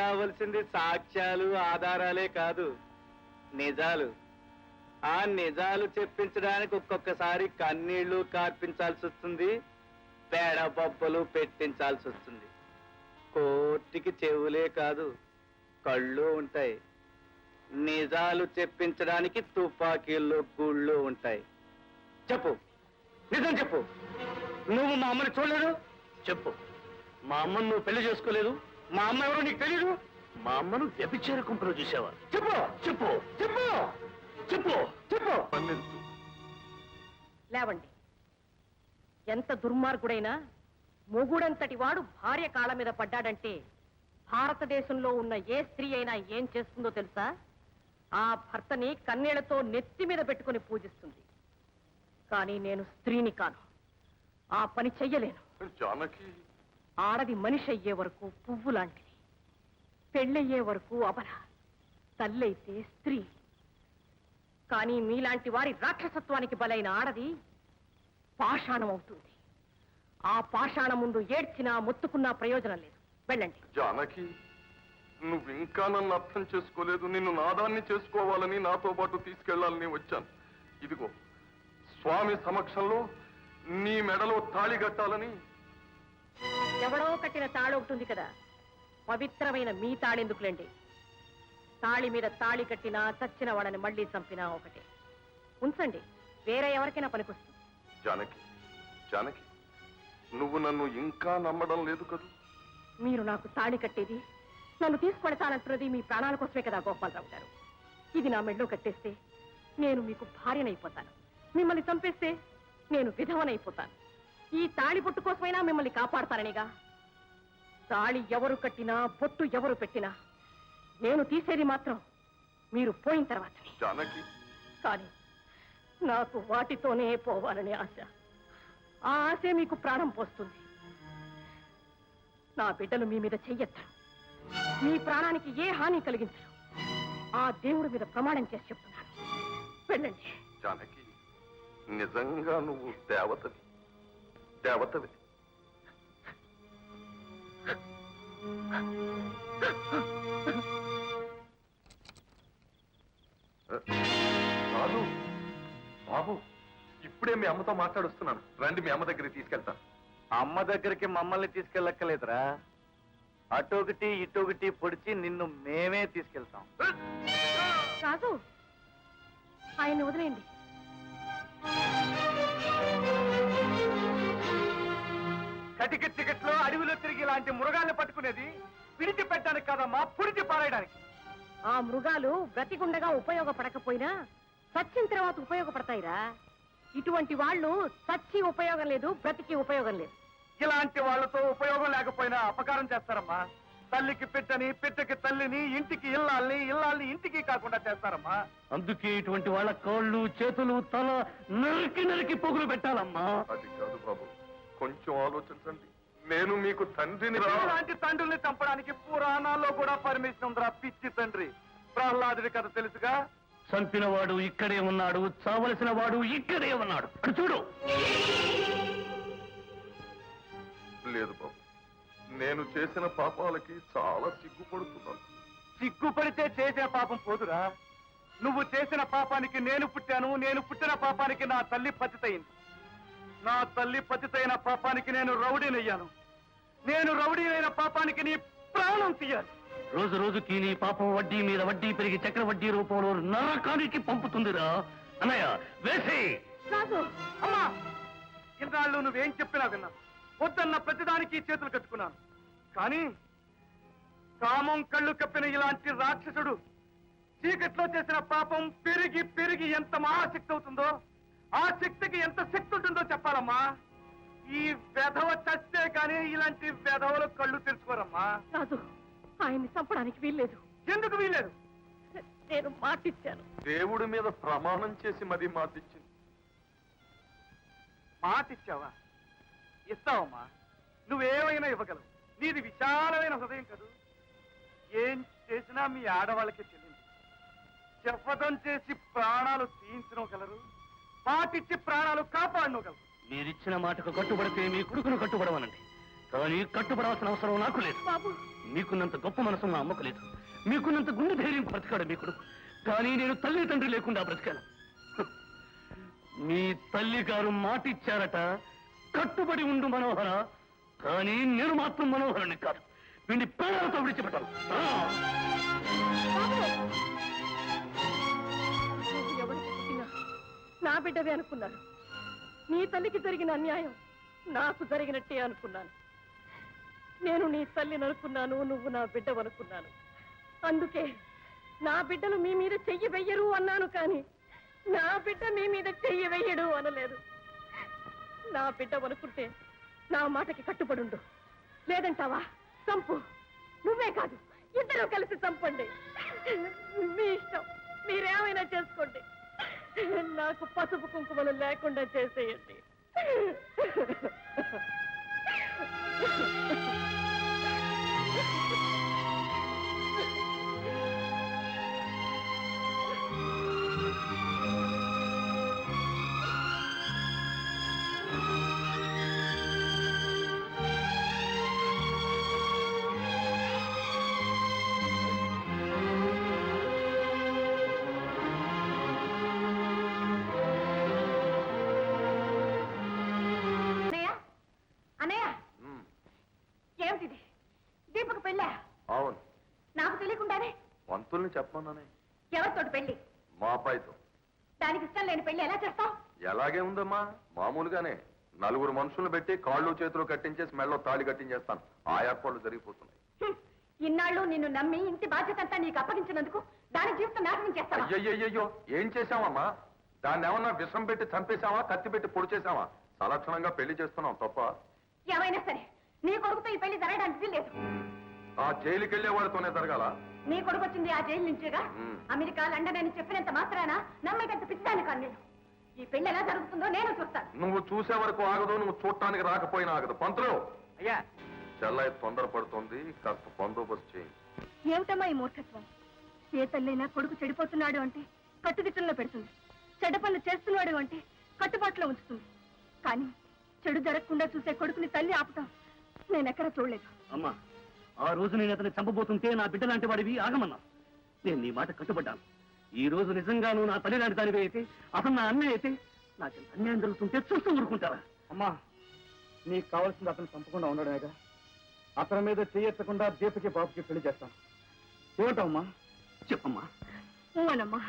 కావలసింది సాక్ష్యాలు ఆధారాలే కాదు. నిజాలు. ఆ నిజాలు చెప్పించడానికి ఒక్కొక్కసారి కన్నీళ్ళు కార్పించాల్సి వస్తుంది పేడ బొబ్బలు పెట్టించాల్సి వస్తుంది. కోర్టుకి చెవులే కాదు కళ్ళు ఉంటాయి. నిజాలు చెప్పించడానికి తుపాకీలు గుళ్ళు ఉంటాయి. చెప్పు. నిజం చెప్పు. నువ్వు మా అమ్మని చూడలేదు? చెప్పు. మా అమ్మను నువ్వు పెళ్ళి చేసుకోలేదు? మా అమ్మ ఎవరో నీకు తెలీదు? మా అమ్మను వ్యభిచార కుంపలో చూసావా? చెప్పు చెప్పు చెప్పు చెప్పు చెప్పు. లేవండి. ఎంత దుర్మార్గుడైనా మొగుడంతటి వాడు భార్య కాళ్ళ మీద పడ్డాడంటే భారతదేశంలో ఉన్న ఏ స్త్రీ అయినా ఏం చేస్తుందో తెలుసా? ఆ భర్తని కన్నీళ్ళతో నెత్తి మీద పెట్టుకుని పూజిస్తుంది. కానీ నేను స్త్రీని కాను. ఆ పని చెయ్యలేను. జానకి ఆడది మనిషి అయ్యే వరకు పువ్వు లాంటిది. పెళ్ళయ్యే వరకు అబల. తల్లైతే స్త్రీ. కానీ మీలాంటి వారి రాక్షసత్వానికి బలైన ఆడది పాషాణం అవుతుంది. ఆ పాషాణం ముందు ఏడ్చినా మొత్తుకున్నా ప్రయోజనం లేదు. వెళ్ళండి. జానకి నువ్వు ఇంకా నన్ను అర్థం చేసుకోలేదు. నిన్ను నాదాన్ని చేసుకోవాలని నాతో పాటు తీసుకెళ్ళాలని వచ్చాను. ఇదిగో స్వామి సమక్షంలో నీ మెడలో తాళి కట్టాలని ఎవడో కట్టిన తాళి ఒకటి ఉంది కదా. పవిత్రమైన మీ తాళెందుకులేండి తాళి మీద తాళి కట్టినా చచ్చిన వాళ్ళని మళ్ళీ చంపినా ఒకటే. ఉంచండి. వేరే ఎవరికైనా పనికొస్తుంది. జానకి జానకి నువ్వు నన్ను ఇంకా నమ్మడం లేదు కదూ? మీరు నాకు తాళి కట్టేది నన్ను తీసుకొడతానంటున్నది మీ ప్రాణాల కోసమే కదా గోపాలరావు గారు. ఇది నా మెడలో కట్టేస్తే నేను మీకు భార్యనైపోతాను. మిమ్మల్ని చంపేస్తే నేను విధవనైపోతాను. ఈ తాళి బొట్టు కోసమైనా మిమ్మల్ని కాపాడతాననిగా. తాళి ఎవరు కట్టినా బొట్టు ఎవరు పెట్టినా నేను తీసేది మాత్రం మీరు పోయిన తర్వాతనే. జానకి. కానీ నాకు వాటితోనే పోవాలనే ఆశ. ఆ ఆశే మీకు ప్రాణం పోస్తుంది. నా బిడ్డలు మీ మీద చెయ్యెత్తరు మీ ప్రాణానికి ఏ హాని కలిగించరు. ఆ దేవుడి మీద ప్రమాణం చేసి చెప్తున్నాను. వెళ్ళండి. జానకి నిజంగా నువ్వు దేవతవి. దేవతవి. రాదు బాబు ఇప్పుడే మీ అమ్మతో మాట్లాడుస్తున్నాను. రండి మీ అమ్మ దగ్గరికి తీసుకెళ్తాను అమ్మ దగ్గరికి మమ్మల్ని తీసుకెళ్ళక్కలేదురా అటొకటి ఇటొకటి పొడిచి నిన్ను మేమే తీసుకెళ్తాం. రాజు ఆయన్ని వదిలేయండి. కటిక టికెట్లో అడవిలో తిరిగి ఇలాంటి మృగాల్ని పట్టుకునేది పిడిచి పెట్టడానికి కాదమ్మా పుడిచి పారేయడానికి. ఆ మృగాలు బ్రతికుండగా ఉపయోగపడకపోయినా చచ్చిన తర్వాత ఉపయోగపడతాయిరా. ఇటువంటి వాళ్ళు చచ్చి ఉపయోగం లేదు బ్రతికి ఉపయోగం లేదు. ఇలాంటి వాళ్ళతో ఉపయోగం లేకపోయినా అపకారం చేస్తారమ్మా. తల్లికి పిట్టని పిట్టకి తల్లిని ఇంటికి ఇల్లాల్ని ఇల్లాల్ని ఇంటికి కాకుండా చేస్తారమ్మా. అందుకే ఇటువంటి వాళ్ళ కాళ్ళు చేతులు తల నరికి నరికి పొగులు పెట్టాలమ్మా. అది కాదు బాబు. కొంచెం ఆలోచించండి. నేను మీకు తండ్రిని ఇలాంటి తండ్రుల్ని చంపడానికి పురాణాల్లో కూడా పర్మిషన్ ఉందిరా పిచ్చి తండ్రి. ప్రహ్లాదుడి కథ తెలుసుగా? చంపిన వాడు ఇక్కడే ఉన్నాడు చావలసిన వాడు ఇక్కడే ఉన్నాడు. అటు చూడు. లేదు బాబు. నేను చేసిన పాపాలకి చాలా సిగ్గుపడుతున్నాను. సిగ్గుపడితే చేసే పాపం పోదురా. నువ్వు చేసిన పాపానికి నేను పుట్టాను నేను పుట్టిన పాపానికి నా తల్లి పతితయింది. నా తల్లి పతితైన పాపానికి నేను రౌడీనయ్యాను. నేను రౌడీనైన పాపానికి నీ ప్రాణం తీయాలి. రోజు రోజుకి నీ పాపం వడ్డీ మీద వడ్డీ పెరిగి చక్ర వడ్డీ రూపంలో నరకానికి పంపుతుందిరా. అన్నయ్య వేసి! రాజు అమ్మా! ఇన్నాళ్ళు నువ్వేం చెప్పినా విన్నాను. వద్దన్న ప్రతిదానికి చేతులు కట్టుకున్నాను. కానీ కామం కళ్ళు కప్పిన ఇలాంటి రాక్షసుడు చీకట్లో చేసిన పాపం పెరిగి పెరిగి ఎంత మహాశక్తి అవుతుందో ఆ శక్తికి ఎంత శక్తి ఉంటుందో చెప్పాలమ్మా. ఈ వెధవ చస్తే కానీ ఇలాంటి వెధవలు కళ్ళు తెరుచుకోరమ్మా. రాజు ఆయన్ని చంపడానికి వీల్లేదు. ఎందుకు వీలేదు నేను మాటిచ్చాను. దేవుడి మీద ప్రమాణం చేసి మరీ మాటిచ్చింది. మాట ఇచ్చావా ఇస్తావమ్మా. నువ్వేమైనా ఇవ్వగలవు. నీది విశాలమైన హృదయం కదూ. ఏం చేసినా మీ ఆడవాళ్ళకి చెల్లింది చెప్పడం చేసి ప్రాణాలు తీయించగలరు మాటిచ్చి ప్రాణాలు కాపాడనగలరు మీరిచ్చిన మాటకు కట్టుబడితే మీ కొడుకును కట్టుబడవనండి కానీ కట్టుబడాల్సిన అవసరం నాకు లేదు. బాబు. మీకున్నంత గొప్ప మనసు నా అమ్మకు లేదు. మీకున్నంత గుండె ధైర్యం బ్రతికాడు మీకుడు కానీ నేను తల్లి తండ్రి లేకుండా బ్రతికాను. మీ తల్లి గారు మాటిచ్చారట కట్టుబడి ఉండు మనోహర. కానీ నేను మాత్రం మనోహరుని కాదు. వీడిని పేదలతో విడిచిపెట్టాను. నా బిడ్డవే అనుకున్నాను. నీ తల్లికి జరిగిన అన్యాయం నాకు జరిగినట్టే అనుకున్నాను. నేను నీ తల్లిని అనుకున్నాను నువ్వు నా బిడ్డవనుకున్నాను అందుకే నా బిడ్డలు మీ మీద చెయ్యి వెయ్యరు అన్నాను కానీ నా బిడ్డ మీ మీద చెయ్యి వెయ్యడు అనలేదు. నా బిడ్డవనుకుంటే నా మాటకి కట్టుబడుండు. లేదంటావా? చంపు. నువ్వే కాదు ఇద్దరు కలిసి చంపండి. మీ ఇష్టం. మీరేమైనా చేసుకోండి. నాకు పసుపు కుంకుమలు లేకుండా చేసేయండి. ఏమిటిది? దీపక పెళ్ళా? అవును. నాకు తెలియకుండానే? పంతుల్ని చెప్పమన్నానే. ఎవరితోటి పెళ్ళి మా అబ్బాయితో. దానికి ఇష్టం లేని పెళ్ళి ఎలా చేస్తావు? ఎలాగే ఉందమ్మా? మామూలుగానే. నలుగురు మనుషులను పెట్టి కాళ్ళు చేతులు కట్టించేసి మెళ్ళో తాళి కట్టించేస్తాను. ఆ ఏర్పాట్లు జరిగిపోతున్నాయి. ఇన్నాళ్ళు నిన్ను నమ్మి ఇంటి బాధ్యత అంతా నీకు అప్పగించినందుకు దాని జీవితం నాశనం చేస్తావా? అయ్యయ్యో ఏం చేశావమ్మా? దాన్ని ఏమన్నా విషం పెట్టి చంపేశావా? కత్తి పెట్టి పొడి చేశావా సలక్షణంగా పెళ్ళి చేస్తున్నాం తప్ప ఏమైనా సరే నీ కొడుకుతో ఈ పెళ్ళి జరగడానికి వీల్లేదు. ఆ జైలుకి వెళ్ళే వాడితోనే జరగాల? నీ కొడుకు వచ్చింది ఆ జైలు నుంచిగా. అమెరికా లండన్ అని చెప్పినంత మాత్రాన నమ్మేటంత పిచ్చాను కాను నేను ఈ పెళ్ళి ఎలా జరుగుతుందో నేను చూస్తాను. నువ్వు చూసే వరకు ఆగదు నువ్వు చూడటానికి రాకపోయినా ఆగదు. పంతులు! అయ్యా! చెల్లయ్య తొందరపడుతోంది కాస్త బందోబస్తు చేయి. ఏమిటమ్మా ఈ మూర్ఖత్వం? ఏ తల్లైనా కొడుకు చెడిపోతున్నాడు అంటే కట్టుదిట్టంలో పెడుతుంది. చెడ్డ పనులు చేస్తున్నాడు అంటే కట్టుబాటులో ఉంచుతుంది. కానీ చెడు జరగకుండా చూసే కొడుకుని తల్లి ఆపుతాం. నేనెక్కడ చూడలేదు. అమ్మా ఆ రోజు నేను అతన్ని చంపబోతుంటే నా బిడ్డ లాంటి వాడివి ఆగమన్నా నేను నీ మాట కట్టుబడ్డాను. ఈ రోజు నిజంగా నువ్వు నా తల్లి లాంటి దానివి అయితే అతను నా అన్నయ్య అయితే నాకు అన్యాయం జరుగుతుంటే చూస్తూ ఊరుకుంటారా? అమ్మా నీకు కావాల్సింది అతను చంపకుండా ఉండడమేగా? అతని మీద చేయెత్తకుండా దీపకి బాబుకి పెళ్ళి చేస్తాను. ఏమిటమ్మా చెప్పమ్మా. ఊనమ్మా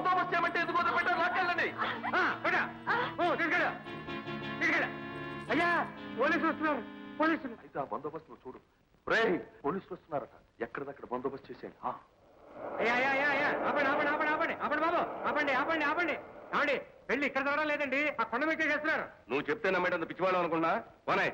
బందోబస్తు చేయమంటే ఎందుకు వదిలిపెట్టారు లాక్కెళ్ళండి. అయ్యా పోలీసులు వస్తున్నారు. పోలీసులు. అయితే ఆ బందోబస్తు చూడు. రే పోలీసులు వస్తున్నారట. ఎక్కడిదక్కడ బందోబస్తు చేసేయండి ఆపండి ఆపండి ఆపండి ఆపండి. ఆపండి బాబు. ఆపండి ఆపండి ఆపండి. ఆపండి పెళ్ళి ఇక్కడ జరగడం లేదండి. ఆ కొండ మీద చేస్తున్నారు. నువ్వు చెప్తే నమ్మేటంత పిచ్చివాళ్ళం అనుకున్నా పోనే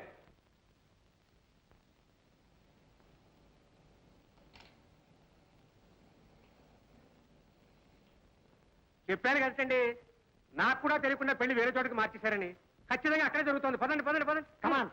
చెప్పాను కదండి. నాకు కూడా తెలియకుండా పెళ్ళి వేరే చోటకి మార్చేశారని. ఖచ్చితంగా అక్కడే జరుగుతుంది. పదండి పదండి పదండి. కమాన్